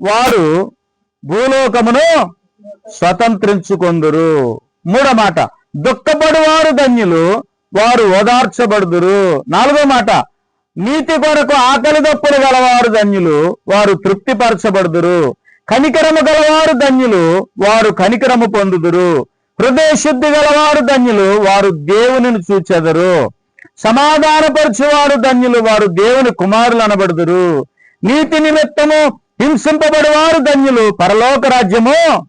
వారు భూలోకమును స్వతంత్రించుకొందురు. మూడో మాట దుఃఖపడువారు ధన్యులు వారు ఓదార్చబడుదురు. నాలుగో మాట నీతి కొరకు ఆకలి దప్పులు గలవారు ధన్యులు వారు తృప్తిపరచబడుదురు. కనికరము గలవారు ధన్యులు వారు కనికరము పొందుదురు. హృదయ శుద్ధి గలవారు ధన్యులు వారు దేవునిని చూచెదరు. సమాధానపరచువారు ధన్యులు వారు దేవుని కుమారులు అనబడుదురు. నీతి నిమిత్తము హింసింపబడివారు ధన్యులు. పరలోక రాజ్యము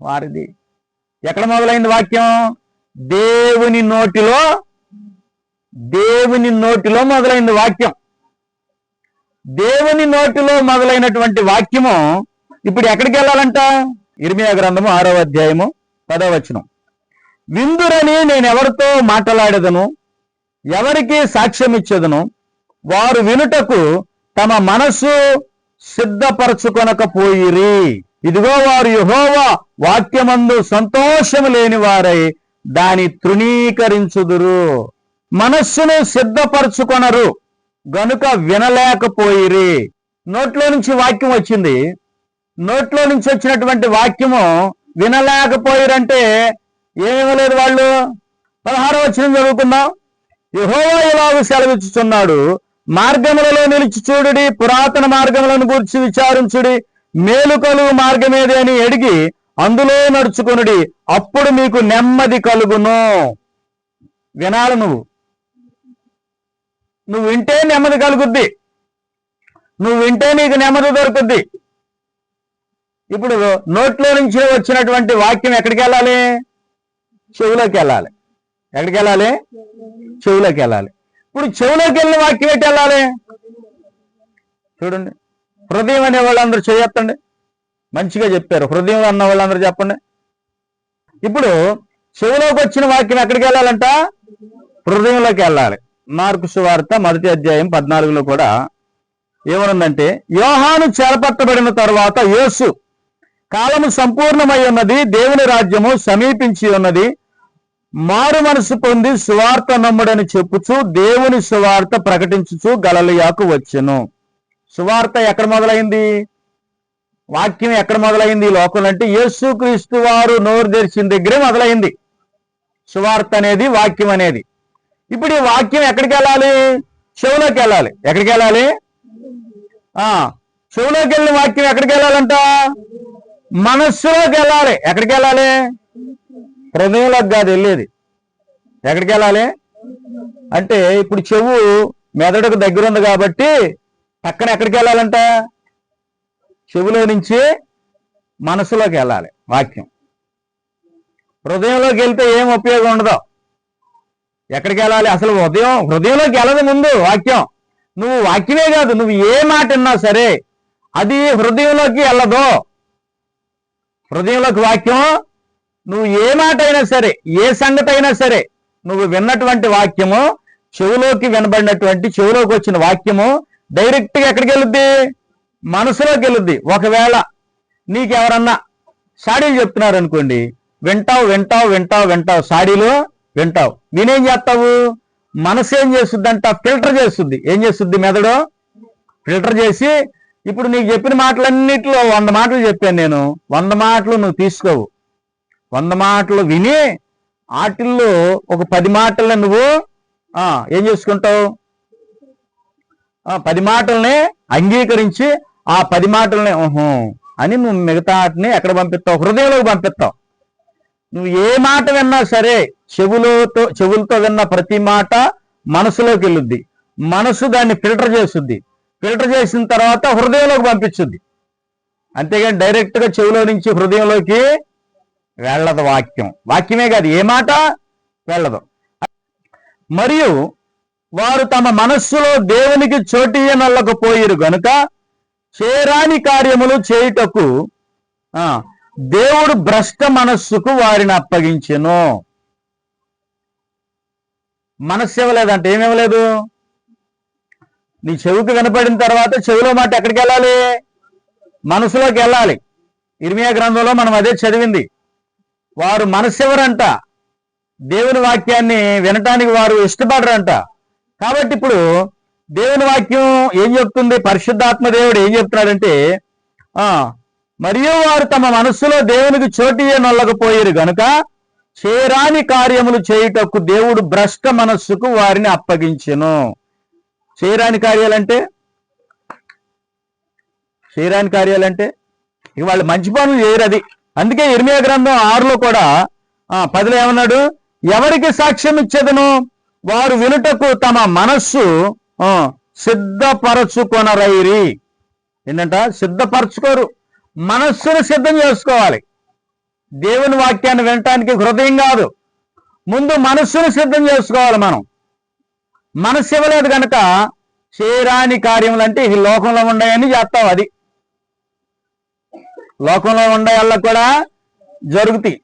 వారిది. ఎక్కడ మొదలైంది వాక్యం? దేవుని నోటిలో దేవుని నోటిలో మొదలైంది వాక్యం. దేవుని నోటిలో మొదలైనటువంటి వాక్యము ఇప్పుడు ఎక్కడికి వెళ్ళాలంట? ఇర్మియా గ్రంథము ఆరో అధ్యాయము పదో వచనం. విందురని నేను ఎవరితో మాట్లాడేదను? ఎవరికి సాక్ష్యం ఇచ్చేదను వారు వినుటకు తమ మనస్సు సిద్ధపరచుకొనకపోయిరి. ఇదిగో వారు యహోవా వాక్యమందు సంతోషము లేని వారై దాని తృణీకరించుదురు. మనస్సును సిద్ధపరచుకొనరు గనుక వినలేకపోయిరి. నోట్లో నుంచి వాక్యం వచ్చింది. నోట్లో నుంచి వచ్చినటువంటి వాక్యము వినలేకపోయిరంటే ఏమివ్వలేదు వాళ్ళు? పదహారో వచ్చిన చదువుకుందాం. యహోవా ఇలాగ సెలవిచ్చుచున్నాడు మార్గములలో నిలిచి చూడుడి పురాతన మార్గములను గూర్చి విచారించుడి మేలు కలుగు మార్గమేది అని అడిగి అందులో నడుచుకునుడి అప్పుడు మీకు నెమ్మది కలుగును. వినాలి నువ్వు. నువ్వు వింటే నెమ్మది కలుగుద్ది. నువ్వు వింటే నీకు నెమ్మది దొరుకుద్ది. ఇప్పుడు నోట్లో నుంచి వచ్చినటువంటి వాక్యం ఎక్కడికి వెళ్ళాలి? చెవులోకి వెళ్ళాలి. ఎక్కడికి వెళ్ళాలి? చెవులోకి వెళ్ళాలి. ఇప్పుడు చెవులోకి వెళ్ళిన వాక్యం ఏంటి వెళ్ళాలి చూడండి. హృదయం అనే వాళ్ళందరూ చేయొత్తండి మంచిగా చెప్పారు. హృదయం అన్న వాళ్ళందరూ చెప్పండి. ఇప్పుడు చెవులోకి వచ్చిన వాక్యం ఎక్కడికి వెళ్ళాలంట? హృదయంలోకి వెళ్ళాలి. మార్కు సువార్త మొదటి అధ్యాయం పద్నాలుగులో కూడా ఏమనుందంటే యోహాను చేపట్టబడిన తర్వాత యేసు కాలము సంపూర్ణమై ఉన్నది దేవుని రాజ్యము సమీపించి ఉన్నది మారు మనసు పొంది సువార్త నమ్ముడని చెప్పుచు దేవుని సువార్త ప్రకటించుచు గలలియాకు వచ్చెను. సువార్త ఎక్కడ మొదలైంది? వాక్యం ఎక్కడ మొదలైంది? లోకంలో అంటే యేసు క్రీస్తు వారు నోరు తెరిచిన దగ్గరే మొదలైంది. సువార్త అనేది వాక్యం అనేది. ఇప్పుడు ఈ వాక్యం ఎక్కడికి వెళ్ళాలి? చెవులోకి వెళ్ళాలి. ఎక్కడికి వెళ్ళాలి? ఆ చెవులోకి వెళ్ళిన వాక్యం ఎక్కడికి వెళ్ళాలంట? మనస్సులోకి వెళ్ళాలి. ఎక్కడికి వెళ్ళాలి? హృదయంలోకి కాదు వెళ్ళేది. ఎక్కడికి వెళ్ళాలి? అంటే ఇప్పుడు చెవు మెదడుకు దగ్గర ఉంది కాబట్టి పక్కన ఎక్కడికి వెళ్ళాలంట? చెవులో నుంచి మనసులోకి వెళ్ళాలి వాక్యం. హృదయంలోకి వెళ్తే ఏం ఉపయోగం ఉండదు? ఎక్కడికి వెళ్ళాలి? అసలు ఉదయం హృదయంలోకి వెళ్ళదు ముందు వాక్యం. నువ్వు వాక్యమే కాదు నువ్వు ఏ మాట విన్నా సరే అది హృదయంలోకి వెళ్ళదు. హృదయంలోకి వాక్యం నువ్వు ఏ మాట అయినా సరే ఏ సంగతి అయినా సరే నువ్వు విన్నటువంటి వాక్యము చెవులోకి వినబడినటువంటి చెవులోకి వచ్చిన వాక్యము డైరెక్ట్గా ఎక్కడికి వెళ్ళుద్ది? మనసులోకి వెళ్ళుద్ది. ఒకవేళ నీకెవరన్నా సాడీలు చెప్తున్నారు అనుకోండి వింటావు వింటావు వింటావు వింటావు సాడీలు వింటావు. నేనేం చేస్తావు? మనసు ఏం చేస్తుందంట? ఫిల్టర్ చేస్తుంది. ఏం చేస్తుంది మెదడు? ఫిల్టర్ చేసి ఇప్పుడు నీకు చెప్పిన మాటలన్నిటిలో వంద మాటలు చెప్పాను నేను. వంద మాటలు నువ్వు తీసుకోవు. వంద మాటలు విని వాటిల్లో ఒక పది మాటలను నువ్వు ఏం చేసుకుంటావు? పది మాటల్ని అంగీకరించి ఆ పది మాటల్ని ఓహో అని నువ్వు మిగతా వాటిని ఎక్కడ పంపిస్తావు? హృదయంలోకి పంపిస్తావు. నువ్వు ఏ మాట విన్నా సరే చెవులతో చెవులతో విన్న ప్రతి మాట మనసులోకి వెళ్ళుద్ది. మనసు దాన్ని ఫిల్టర్ చేస్తుంది. ఫిల్టర్ చేసిన తర్వాత హృదయంలోకి పంపించుద్ది. అంతేగాని డైరెక్ట్గా చెవిలో నుంచి హృదయంలోకి వెళ్ళదు వాక్యం. వాక్యమే కాదు ఏ మాట వెళ్ళదు. మరియు వారు తమ మనస్సులో దేవునికి చోటియనల్లకపోయిరు గనుక చేరాని కార్యములు చేయుటకు ఆ దేవుడు భ్రష్ట మనస్సుకు వారిని అప్పగించెను. మనస్సు ఇవ్వలేదంటే ఏమి ఇవ్వలేదు? నీ చెవికి వినపడిన తర్వాత చెవిలో మాట ఎక్కడికి వెళ్ళాలి? మనసులోకి వెళ్ళాలి. ఇర్మియా గ్రంథంలో మనం అదే చదివింది. వారు మనసెవరంట దేవుని వాక్యాన్ని వినటానికి వారు ఇష్టపడరంట. కాబట్టి ఇప్పుడు దేవుని వాక్యం ఏం చెప్తుంది? పరిశుద్ధాత్మ దేవుడు ఏం చెప్తున్నాడంటే ఆ మరియు వారు తమ మనస్సులో దేవునికి చోటియే నొల్లకపోయారు గనుక చేరాని కార్యములు చేయుటకు దేవుడు భ్రష్ట మనస్సుకు వారిని అప్పగించెను. చేయరాని కార్యాలంటే? చేయరాని కార్యాలంటే? ఇక వాళ్ళు మంచి పనులు చేయరు అది. అందుకే ఇర్మియా గ్రంథం ఆరులో కూడా ఆ పదిలో ఏమన్నాడు? ఎవరికి సాక్ష్యం ఇచ్చేదను? వారు వినుటకు తమ మనస్సు సిద్ధపరచుకొనరైరి. ఏంటంట? సిద్ధపరచుకోరు. మనస్సును సిద్ధం చేసుకోవాలి. దేవుని వాక్యాన్ని వినటానికి హృదయం కాదు. ముందు మనస్సును సిద్ధం చేసుకోవాలి మనం. మనస్సు ఇవ్వలేదు కనుక చేయరాని కార్యములు అంటే ఈ లోకంలో ఉన్నాయని చేస్తాం అది. లోకంలో ఉండే వాళ్ళకు కూడా జరుగుతాయి.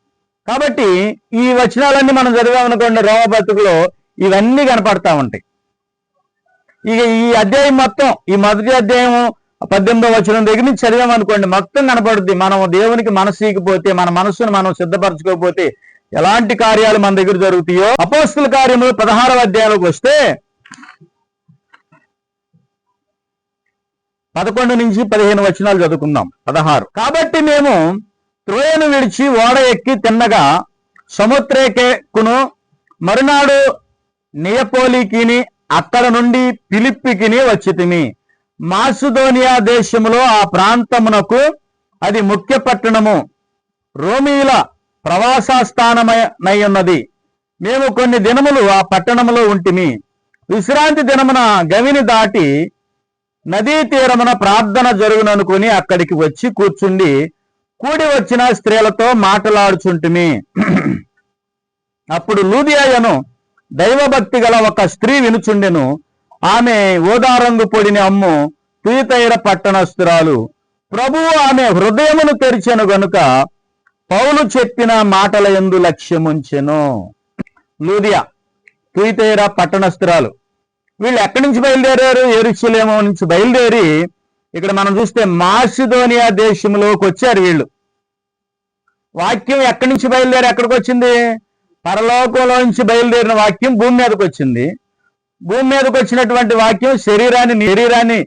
కాబట్టి ఈ వచనాలన్నీ మనం చదివామనుకోండి రోమబతుకులో ఇవన్నీ కనపడతా ఉంటాయి. ఇక ఈ అధ్యాయం మొత్తం ఈ మొదటి అధ్యాయం పద్దెనిమిదో వచనం దగ్గర నుంచి చదివామనుకోండి మొత్తం కనపడుద్ది. మనం దేవునికి మనసు ఇకపోతే మన మనస్సును మనం సిద్ధపరచుకోకపోతే ఎలాంటి కార్యాలు మన దగ్గర జరుగుతాయో అపోస్తుల కార్యములు పదహారవ అధ్యాయంలోకి వస్తే పదకొండు నుంచి పదిహేను వచనాలు చదువుకుందాం. పదహారు. కాబట్టి మేము త్రోయను విడిచి ఓడ ఎక్కి తిన్నగా సముద్రేకెక్కును. మరునాడు నియపోలికిని అక్కడ నుండి పిలిప్పికిని వచ్చితిమి. మాసుదోనియా దేశములో ఆ ప్రాంతమునకు అది ముఖ్య పట్టణము. రోమీల ప్రవాసస్థానమై ఉన్నది మేము కొన్ని దినములు ఆ పట్టణములో ఉంటిమి. విశ్రాంతి దినమున గవిని దాటి నదీ తీరమున ప్రార్థన జరుగుననుకుని అక్కడికి వచ్చి కూర్చుండి కూడి వచ్చిన స్త్రీలతో మాట్లాడుచుంటిమి. అప్పుడు లూదియాయను దైవభక్తి గల ఒక స్త్రీ వినుచుండెను. ఆమె ఓదారంగు పొడిని అమ్ము తీతైర పట్టణస్తురాలు ప్రభువు ఆమె హృదయమును తెరిచెను గనుక పౌలు చెప్పిన మాటల ఎందు లక్ష్యముంచెను. లూదియా తుయితైర పట్టణస్తురాలు వీళ్ళు ఎక్కడి నుంచి బయలుదేరారు? ఎరుచలేమో నుంచి బయలుదేరి ఇక్కడ మనం చూస్తే మాసిదోనియా దేశంలోకి వచ్చారు వీళ్ళు. వాక్యం ఎక్కడి నుంచి బయలుదేరి ఎక్కడికి వచ్చింది? పరలోకంలో నుంచి బయలుదేరిన వాక్యం భూమి మీదకి వచ్చింది. భూమి మీదకి వచ్చినటువంటి వాక్యం శరీరాన్ని శరీరాన్ని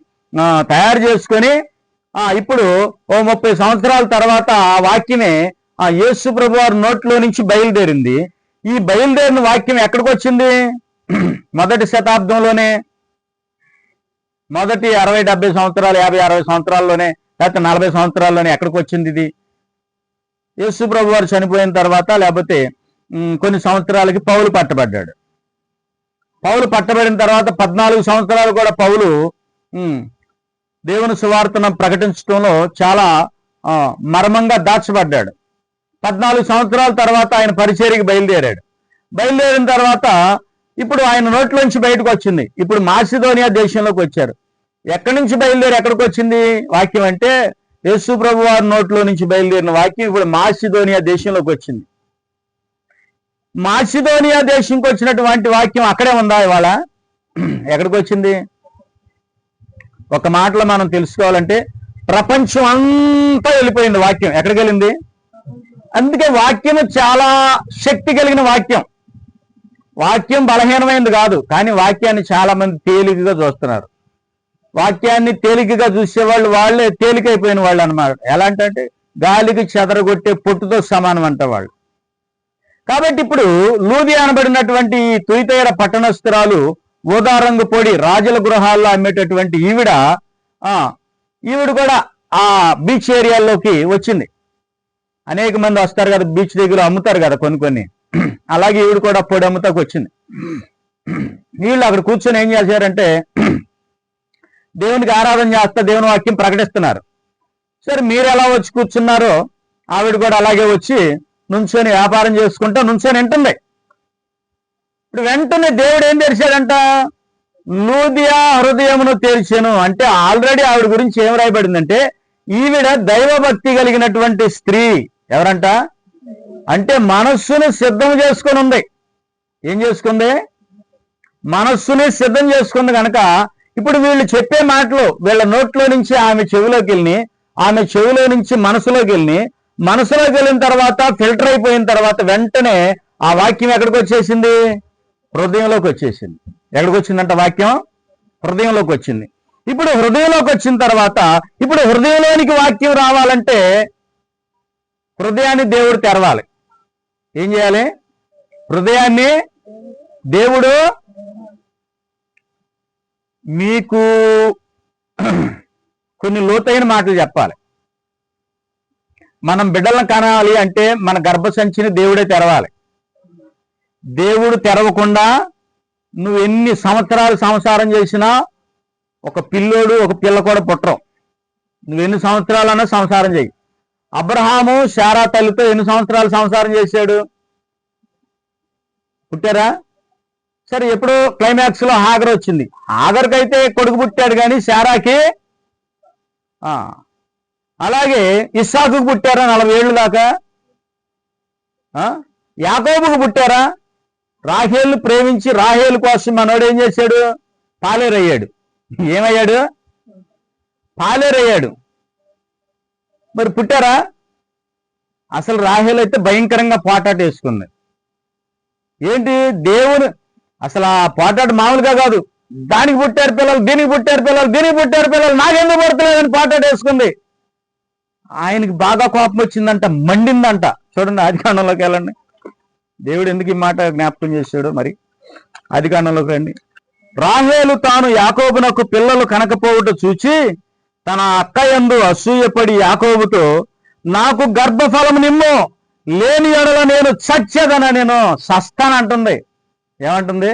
తయారు చేసుకొని ఇప్పుడు ఓ ముప్పై సంవత్సరాల తర్వాత ఆ వాక్యమే ఆ యేసు ప్రభు వారి నోట్లో నుంచి బయలుదేరింది. ఈ బయలుదేరిన వాక్యం ఎక్కడికి వచ్చింది? మొదటి శతాబ్దంలోనే మొదటి అరవై డెబ్బై సంవత్సరాలు యాభై అరవై సంవత్సరాల్లోనే లేకపోతే నలభై సంవత్సరాల్లోనే ఎక్కడికి వచ్చింది ఇది? యేసు ప్రభు వారు చనిపోయిన తర్వాత లేకపోతే కొన్ని సంవత్సరాలకి పౌలు పట్టబడ్డాడు. పౌలు పట్టబడిన తర్వాత పద్నాలుగు సంవత్సరాలు కూడా పౌలు దేవుని సువార్తను ప్రకటించడంలో చాలా మర్మంగా దాచబడ్డాడు. పద్నాలుగు సంవత్సరాల తర్వాత ఆయన పరిచర్యకి బయలుదేరాడు. బయలుదేరిన తర్వాత ఇప్పుడు ఆయన నోట్లోంచి బయటకు వచ్చింది ఇప్పుడు మాసిదోనియా దేశంలోకి వచ్చారు. ఎక్కడి నుంచి బయలుదేరి ఎక్కడికి వచ్చింది వాక్యం అంటే యేసు ప్రభు వారి నోట్లో నుంచి బయలుదేరిన వాక్యం ఇప్పుడు మాసిదోనియా దేశంలోకి వచ్చింది. మాసిదోనియా దేశంకి వచ్చినటువంటి వాక్యం అక్కడే ఉందా ఇవాళ? ఎక్కడికి వచ్చింది ఒక మాటలో మనం తెలుసుకోవాలంటే ప్రపంచం అంతా వెళ్ళిపోయింది వాక్యం. ఎక్కడికి వెళ్ళింది అందుకే వాక్యం చాలా శక్తి కలిగిన వాక్యం. వాక్యం బలహీనమైనది కాదు కానీ వాక్యాన్ని చాలా మంది తేలికగా చూస్తున్నారు. వాక్యాన్ని తేలికగా చూసేవాళ్ళు వాళ్ళే తేలికైపోయిన వాళ్ళు అనమాట ఎలా అంటే గాలికి చెదరగొట్టే పొట్టుతో సమానం అంట వాళ్ళు. కాబట్టి ఇప్పుడు లూది అనబడినటువంటి ఈ తుయితైర పట్టణస్థురాలు ఊదారంగు పొడి రాజుల గృహాల్లో అమ్మేటటువంటి ఈవిడ ఆ ఈవిడ కూడా ఆ బీచ్ ఏరియాల్లోకి వచ్చింది. అనేక మంది వస్తారు కదా బీచ్ దగ్గర అమ్ముతారు కదా కొన్ని కొన్ని. అలాగే ఈవిడ కూడా పొడి అమ్ముతాకు వచ్చింది. వీళ్ళు అక్కడ కూర్చొని ఏం చేశారంటే దేవునికి ఆరాధన చేస్తా దేవుని వాక్యం ప్రకటిస్తున్నారు. సరే మీరు ఎలా వచ్చి కూర్చున్నారో ఆవిడ కూడా అలాగే వచ్చి నుంచొని వ్యాపారం చేసుకుంటా నుంచొని వింటుంది. ఇప్పుడు వెంటనే దేవుడు ఏం తెరిచాడంట? లూదియా హృదయమును తెరిచాను. అంటే ఆల్రెడీ ఆవిడ గురించి ఏం రాయబడిందంటే ఈవిడ దైవభక్తి కలిగినటువంటి స్త్రీ. ఎవరంట? అంటే మనస్సును సిద్ధం చేసుకొని ఉంది. ఏం చేసుకుంది? మనస్సుని సిద్ధం చేసుకుంది కనుక ఇప్పుడు వీళ్ళు చెప్పే మాటలు వీళ్ళ నోట్లో నుంచి ఆమె చెవిలోకి వెళ్ళి ఆమె చెవిలో నుంచి మనసులోకి వెళ్ళి మనసులోకి వెళ్ళిన తర్వాత ఫిల్టర్ అయిపోయిన తర్వాత వెంటనే ఆ వాక్యం ఎక్కడికి వచ్చేసింది? హృదయంలోకి వచ్చేసింది. ఎక్కడికి వచ్చిందంట వాక్యం? హృదయంలోకి వచ్చింది. ఇప్పుడు హృదయంలోకి వచ్చిన తర్వాత ఇప్పుడు హృదయంలోనికి వాక్యం రావాలంటే హృదయాన్ని దేవుడు తెరవాలి. ఏం చేయాలి? హృదయాన్ని దేవుడు మీకు కొన్ని లోతైన మాటలు చెప్పాలి. మనం బిడ్డలను కనాలి అంటే మన గర్భసంచిని దేవుడే తెరవాలి. దేవుడు తెరవకుండా నువ్వు ఎన్ని సంవత్సరాలు సంసారం చేసినా ఒక పిల్లోడు ఒక పిల్ల కూడా పుట్టరు. నువ్వు ఎన్ని సంవత్సరాలన్నా సంసారం చేయి అబ్రహాము శారా తల్లితో ఎన్ని సంవత్సరాలు సంసారం చేశాడు? పుట్టారా? సరే ఎప్పుడు క్లైమాక్స్లో హాగర్ వచ్చింది. హాగర్కి అయితే కొడుకు పుట్టాడు కానీ శారాకి అలాగే ఇస్సాకు పుట్టారా నలభై ఏళ్ళు దాకా? యాకోబుకు పుట్టారా? రాహేల్ని ప్రేమించి రాహేల్ కోసం మనోడు ఏం చేశాడు? పాలేరయ్యాడు. ఏమయ్యాడు? పాలేరయ్యాడు. మరి పుట్టారా? అసలు రాహేలు అయితే భయంకరంగా పోటాట వేసుకుంది. ఏంటి? దేవుని అసలు ఆ పోటాట మామూలుగా కాదు. దానికి పుట్టారు పిల్లలు దీనికి పుట్టారు పిల్లలు దీనికి పుట్టారు పిల్లలు నాకెందుకు పడతలేదని పోటాట వేసుకుంది. ఆయనకి బాగా కోపం వచ్చిందంట మండిందంట. చూడండి అధికారంలోకి వెళ్ళండి. దేవుడు ఎందుకు ఈ మాట జ్ఞాపకం చేశాడు మరి? అధికారంలోకి రండి. రాహేలు తాను యాకోబునకు పిల్లలు కనకపోవట చూచి తన అక్క యందు అసూయపడి యాకోబుతో నాకు గర్భఫలం నిమ్ము లేని ఎడల నేను చచ్చేదన నేను సస్తానంటుంది ఏమంటుంది?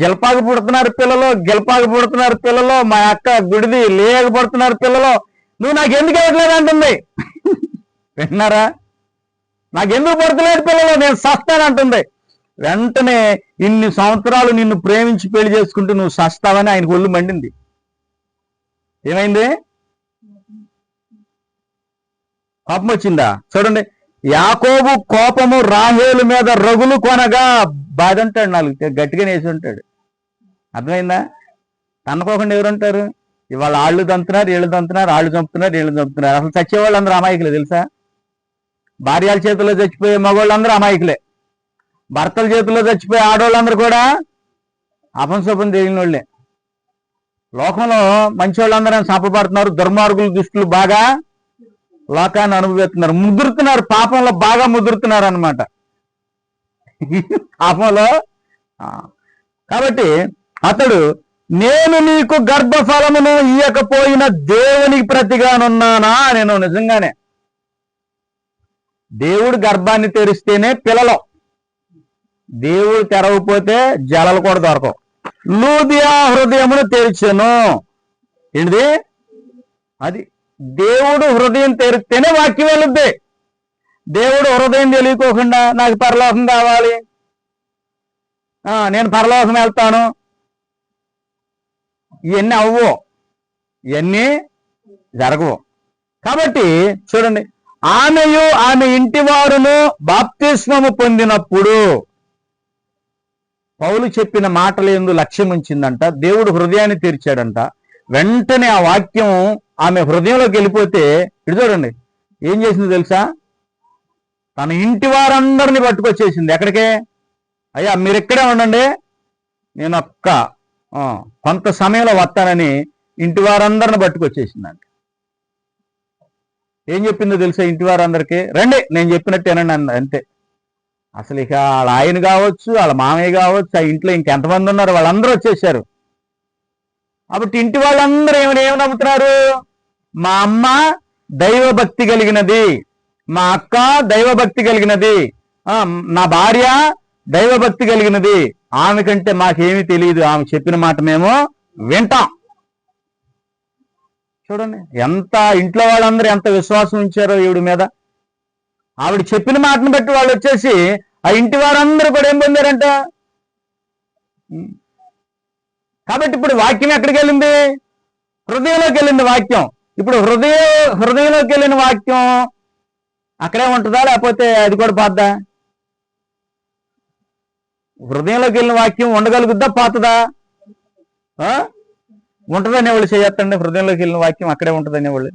జలపాకు పుడుతున్నారు పిల్లలు గెలపాకు పుడుతున్నారు పిల్లలు మా అక్క గుడిది లేకపడుతున్నారు పిల్లలు నువ్వు నాకు ఎందుకు ఇవ్వట్లేదు అంటుంది. విన్నారా? నాకెందుకు పడతలేదు పిల్లలు నేను సస్తానంటుంది వెంటనే ఇన్ని సంవత్సరాలు నిన్ను ప్రేమించి పెళ్ళి చేసుకుంటూ నువ్వు సస్తావని ఆయనకు ఒళ్ళు మండింది. ఏమైంది? కోపం వచ్చిందా చూడండి యాకోబు కోపము రాహేలు మీద రగులు కొనగా బాధ ఉంటాడు నాలుగు గట్టిగానే వేసి ఉంటాడు అర్థమైందా? తనకోకుండా ఎవరుంటారు? ఇవాళ ఆళ్ళు దంతున్నారు వీళ్ళు దంతున్నారు ఆళ్ళు చంపుతున్నారు వీళ్ళు చంపుతున్నారు. అసలు చచ్చేవాళ్ళు అందరూ అమాయకులే తెలుసా? భార్యల చేతిలో చచ్చిపోయే మగవాళ్ళందరూ అమాయకులే. భర్తల చేతిలో చచ్చిపోయే ఆడవాళ్ళందరూ కూడా అపంశోపం తెలియని వాళ్ళే లోకంలో మంచి వాళ్ళందరూ శాపపడుతున్నారు దుర్మార్గుల దుష్టులు బాగా లోకాన్ని అనుభవిస్తున్నారు. ముదురుతున్నారు పాపంలో బాగా ముదురుతున్నారు అనమాట పాపంలో కాబట్టి అతడు నేను నీకు గర్భఫలమును ఇయ్యకపోయిన దేవునికి ప్రతిగానున్నానా నేను నిజంగానే. దేవుడు గర్భాన్ని తెరిస్తేనే పిల్లలు. దేవుడు తెరవకపోతే జలలు కూడా దొరకవు. లూదియా హృదయమును తెరిచెను. ఏంటిది? అది దేవుడు హృదయం తెరిస్తేనే వాక్యం వెళ్ళుద్ది దేవుడు హృదయం తెలియకోకుండా నాకు పరలోకం కావాలి. ఆ, నేను పరలోకం వెళ్తాను. ఇవన్నీ అవ్వు. ఇవన్నీ జరగవు. కాబట్టి చూడండి ఆమెయు ఆమె ఇంటి వారును బాప్తిస్మము పొందినప్పుడు పౌలు చెప్పిన మాటలు ఎందు లక్ష్యం ఉంచిందంట దేవుడు హృదయాన్ని తీర్చాడంట. వెంటనే ఆ వాక్యం ఆమె హృదయంలోకి వెళ్ళిపోతే ఇటు చూడండి ఏం చేసింది తెలుసా? తన ఇంటి వారందరినీ పట్టుకొచ్చేసింది. ఎక్కడికే? అయ్యా మీరు ఇక్కడే ఉండండి నేను ఒక్క కొంత సమయంలో వస్తానని ఇంటి వారందరిని పట్టుకొచ్చేసిందండి ఏం చెప్పిందో తెలుసా ఇంటి వారందరికీ? రండి నేను చెప్పినట్టేనండి అంద- అంతే. అసలు ఇక వాళ్ళ ఆయన కావచ్చు వాళ్ళ మామయ్య కావచ్చు ఆ ఇంట్లో ఇంకెంతమంది ఉన్నారు వాళ్ళందరూ వచ్చేసారు. కాబట్టి ఇంటి వాళ్ళందరూ ఏమని ఏమి నమ్ముతున్నారు? మా అమ్మ దైవభక్తి కలిగినది. మా అక్క దైవభక్తి కలిగినది. ఆ, నా భార్య దైవభక్తి కలిగినది. ఆమె కంటే మాకేమీ తెలియదు ఆమె చెప్పిన మాట మేము వింటాం. చూడండి ఎంత ఇంట్లో వాళ్ళందరూ ఎంత విశ్వాసం ఉంచారో ఈవిడ మీద. ఆవిడ చెప్పిన మాటను బట్టి వాళ్ళు వచ్చేసి ఆ ఇంటి వారందరూ కూడా ఏం పొందారంట? కాబట్టి ఇప్పుడు వాక్యం ఎక్కడికి వెళ్ళింది? హృదయంలోకి వెళ్ళింది వాక్యం. ఇప్పుడు హృదయ హృదయంలోకి వెళ్ళిన వాక్యం అక్కడే ఉంటుందా? లేకపోతే అది కూడా పోద్దా హృదయంలోకి వెళ్ళిన వాక్యం ఉండగలుగుద్దా? పోతుందా? ఆ? ఉంటుందనే వాళ్ళు హృదయంలోకి వెళ్ళిన వాక్యం అక్కడే ఉంటుందనే వాళ్ళు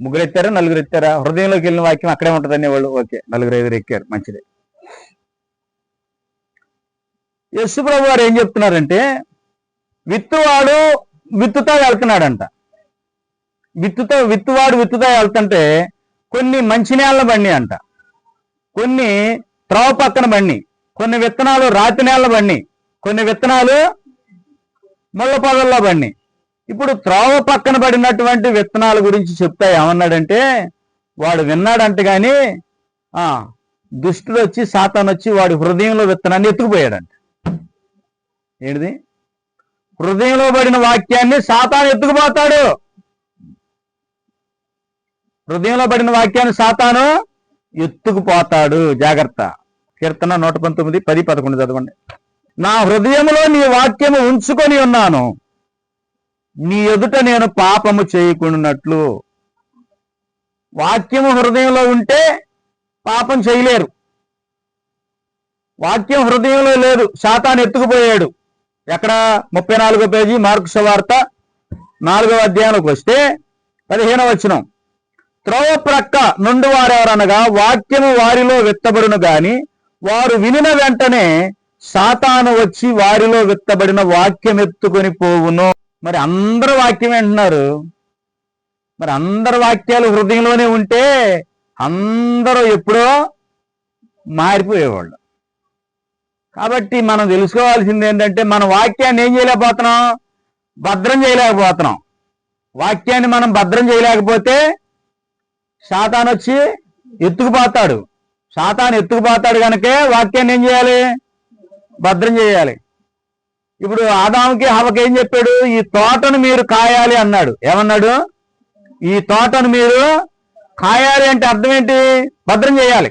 ముగ్గురు ఎత్తారా నలుగురు ఎత్తారా హృదయంలోకి వెళ్ళిన వాక్యం అక్కడే ఉంటుందనే వాళ్ళు. ఓకే. నలుగురు ఐదుగురు ఎక్కారు. మంచిది. యశు ప్రభు వారు ఏం చెప్తున్నారంటే విత్తువాడు విత్తుతో వెళ్తున్నాడంట. విత్తుతో విత్తువాడు విత్తుతో వెళ్తుంటే కొన్ని మంచి నేల బండి అంట. కొన్ని త్రవ పక్కన బండి కొన్ని విత్తనాలు రాతి నేల బండి కొన్ని విత్తనాలు ముళ్ళ పొదల్లో బండి. ఇప్పుడు త్రోవ పక్కన పడినటువంటి విత్తనాల గురించి చెప్తా ఏమన్నాడంటే వాడు విన్నాడంట కానీ ఆ దుష్టుడు వచ్చి సాతాన్ వచ్చి వాడి హృదయంలో విత్తనాన్ని ఎత్తుకుపోయాడంట. ఏంటిది? హృదయంలో పడిన వాక్యాన్ని సాతాన్ ఎత్తుకుపోతాడు. హృదయంలో పడిన వాక్యాన్ని సాతాను ఎత్తుకుపోతాడు. జాగ్రత్త. కీర్తన నూట పంతొమ్మిది పది పదకొండు చదవండి. నా హృదయంలో నీ వాక్యము ఉంచుకొని ఉన్నాను. నీ ఎదుట నేను పాపము చేయకున్నట్లు వాక్యము హృదయంలో ఉంటే పాపం చేయలేరు. వాక్యం హృదయంలో లేదు. శాతాన్ని ఎత్తుకుపోయాడు. ఎక్కడ? ముప్పై నాలుగో పేజీ మార్కు వార్త నాలుగో అధ్యాయంలోకి వస్తే పదిహేనవ వచనం. త్రోవ ప్రక్క నుండి వారెవరనగా వాక్యము వారిలో విత్తబడును గాని వారు వినిన వెంటనే సాతాను వచ్చి వారిలో విత్తబడిన వాక్యం ఎత్తుకొని పోవును. మరి అందరూ వాక్యం వింటున్నారు మరి అందరు వాక్యాలు హృదయంలోనే ఉంటే అందరూ ఎప్పుడో మారిపోయేవాళ్ళు. కాబట్టి మనం తెలుసుకోవాల్సింది ఏంటంటే మన వాక్యాన్ని ఏం చేయలేకపోతున్నాం? భద్రం చేయలేకపోతున్నాం. వాక్యాన్ని మనం భద్రం చేయలేకపోతే శాతాన్ వచ్చి ఎత్తుకుపోతాడు. శాతాన్ని ఎత్తుకుపోతాడు కనుకే వాక్యాన్ని ఏం చేయాలి? భద్రం చేయాలి. ఇప్పుడు ఆదాముకి హవకేం ఏం చెప్పాడు? ఈ తోటను మీరు కాయాలి అన్నాడు. ఏమన్నాడు? ఈ తోటను మీరు కాయాలి అంటే అర్థం ఏంటి? భద్రం చేయాలి.